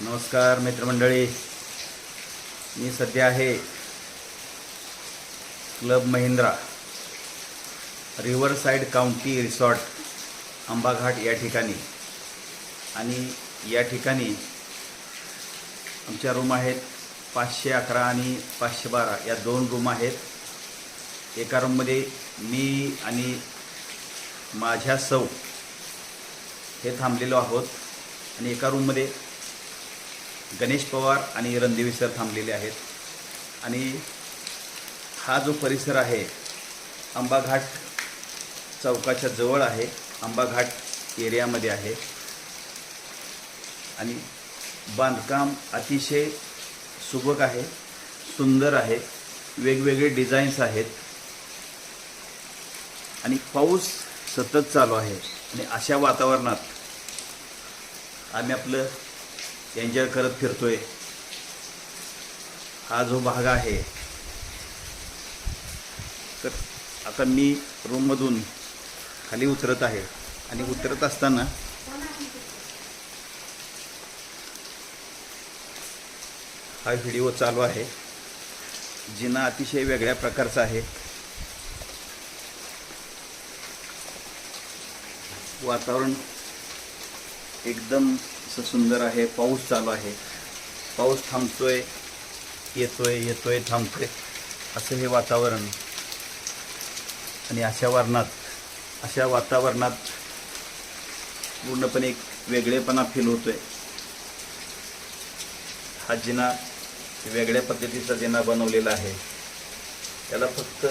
नमस्कार मित्रमंडळी. मी सध्या आहे club Mahindra river side county resort Ambaghat या ठिकाणी. आणि या ठिकाणी आमच्या रूम आहेत पाचशे अकरा आणि पाचशे बारा. या दोन रूम आहेत. एका रूममध्ये मी आणि माझ्या सौ हे थांबलेलो आहोत आणि एका रूममध्ये गणेश पवार आणि रणदेवी सर थांबलेले आहेत. आणि हा जो परिसर आहे आंबाघाट चौकाच्या जवळ आहे. आंबाघाट एरियामध्ये आहे. आणि बांधकाम अतिशय सुबक आहे सुंदर आहे. वेगवेगळे डिझाईन्स आहेत. आणि पाऊस सतत चालू आहे. आणि अशा वातावरणात आम्ही आपलं एन्जॉय करत फिरतोय. हा जो भाग आहे. तर आता मी रूममधून खाली उतरत आहे. आणि उतरत असताना हा व्हिडिओ चालू आहे. जिना अतिशय वेगळ्या प्रकारचा आहे. वातावरण एकदम असं सुंदर आहे पाऊस चालू आहे. पाऊस थांबतोय येतोय येतोय थांबतोय. असं हे वातावरण. आणि अशा वर्णात अशा वातावरणात पूर्णपणे एक वेगळेपणा फील होतोय. हा जिना वेगळ्या पद्धतीचा जिना बनवलेला आहे. त्याला फक्त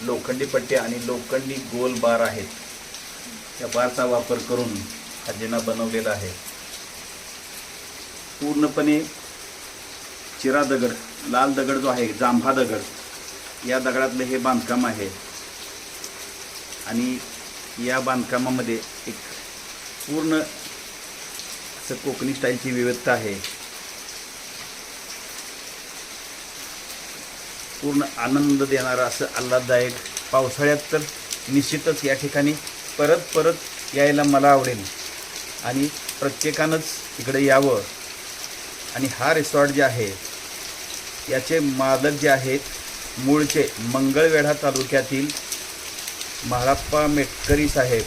लोखंडी पट्ट्या आणि लोखंडी गोल बार आहेत. त्या बारचा वापर करून हा बनवलेलं बनवलेला आहे. पूर्णपणे चिरा दगड लाल दगड जो आहे जांभा दगड या दगडातलं हे बांधकाम आहे. आणि या बांधकामामध्ये एक पूर्ण असं कोकणी स्टाईलची विविधता आहे. पूर्ण आनंद देणारं असं आल्हाददायक पावसाळ्यात तर निश्चितच या ठिकाणी परत परत यायला मला आवडेल. आणि प्रत्येकानंच इकडे यावं. आणि हा रिसॉर्ट जे आहे याचे मालक जे आहेत मूळचे मंगळवेढा तालुक्यातील महाराप्पा मेटकरी साहेब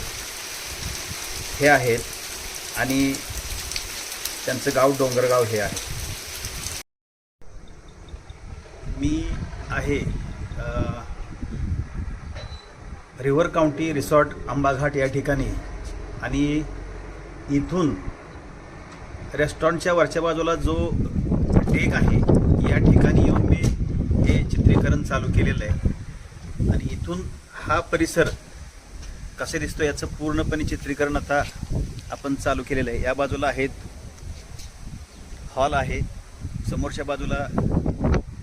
हे आहेत आणि त्यांचं गाव डोंगरगाव हे आहे. मी आहे रिव्हर काउंटी रिसॉर्ट आंबाघाट या ठिकाणी आणि इथून रेस्टॉरंटच्या वरच्या बाजूला जो टेक आहे या ठिकाणी येऊन मी हे चित्रीकरण चालू केलेलं आहे. आणि इथून हा परिसर कसे दिसतो याचं पूर्णपणे चित्रीकरण आता आपण चालू केलेलं आहे. या बाजूला आहेत हॉल आहे समोरच्या बाजूला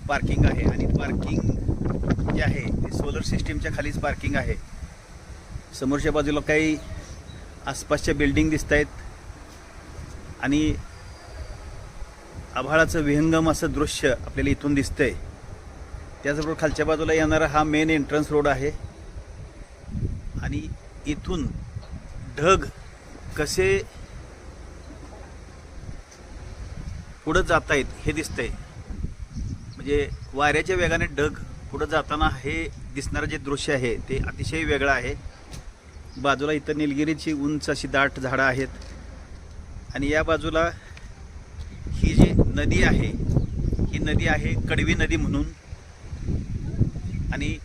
पार्किंग आहे आणि पार्किंग जे आहे ते सोलर सिस्टीमच्या खालीच पार्किंग आहे. समोरच्या बाजूला काही आसपासच्या बिल्डिंग दिसत आहेत आणि आभाळाचं विहंगम असं दृश्य आपल्याला इथून दिसतंय. त्याचबरोबर खालच्या बाजूला येणारा हा मेन एंट्रन्स रोड आहे. आणि इथून ढग कसे पुढं जात आहेत हे दिसतंय. म्हणजे वाऱ्याच्या वेगाने ढग पुढं जाताना हे दिसणारं जे दृश्य आहे ते अतिशय वेगळं आहे. बाजूला इथं निलगिरीची उंच अशी दाट झाडं आहेत. आणि या बाजूला ही जी नदी आहे ही नदी आहे कडवी नदी म्हणून. आणि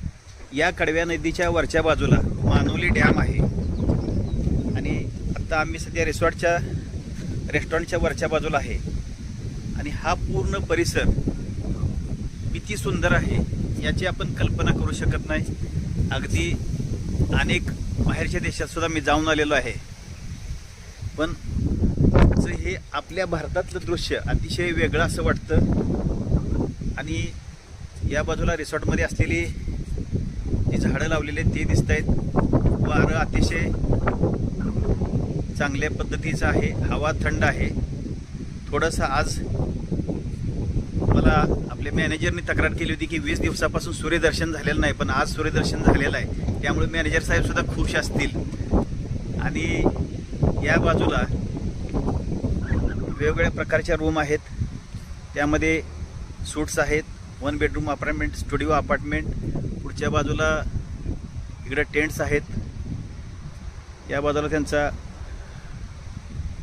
या कडव्या नदीच्या वरच्या बाजूला मानोली डॅम आहे. आणि आत्ता आम्ही सध्या रिसॉर्टच्या रेस्टॉरंटच्या वरच्या बाजूला आहे. आणि हा पूर्ण परिसर किती सुंदर आहे याची आपण कल्पना करू शकत नाही. अगदी अनेक बाहेरच्या देशात सुद्धा मी जाऊन आलेलो आहे. पण हे आपल्या भारतातलं दृश्य अतिशय वेगळं असं वाटतं. आणि या बाजूला रिसॉर्टमध्ये असलेली जी झाडं लावलेली आहेत ते दिसत आहेत वारं अतिशय चांगल्या पद्धतीचं आहे. हवा थंड आहे. थोडंसं आज मला आपल्या मॅनेजरनी तक्रार केली होती की वीस दिवसापासून सूर्यदर्शन झालेलं नाही पण आज सूर्यदर्शन झालेलं आहे. त्यामुळे मॅनेजर साहेबसुद्धा खुश असतील. आणि या बाजूला वेगवेगळ्या प्रकारच्या रूम आहेत. त्यामध्ये सूट्स आहेत. One bedroom apartment studio apartment पुढच्या बाजूला इकडं टेंट्स आहेत. या बाजूला त्यांचा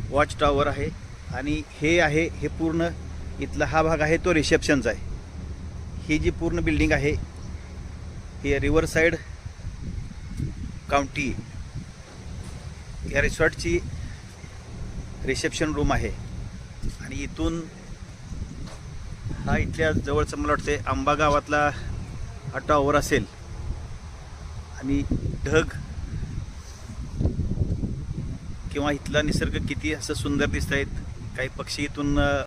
वॉच टॉवर आहे. आणि हे आहे हे पूर्ण इथला हा भाग आहे तो रिसेप्शनचा आहे. ही जी पूर्ण बिल्डिंग आहे ही रिव्हर साईड काउंटी या रिसॉर्टची रिसेप्शन रूम आहे. आणि इथून हा इथल्या जवळचं मला वाटते आंबा गावातला हा टॉवर असेल. आणि ढग किंवा इथला निसर्ग किती असं सुंदर दिसत आहेत काही पक्षी इथून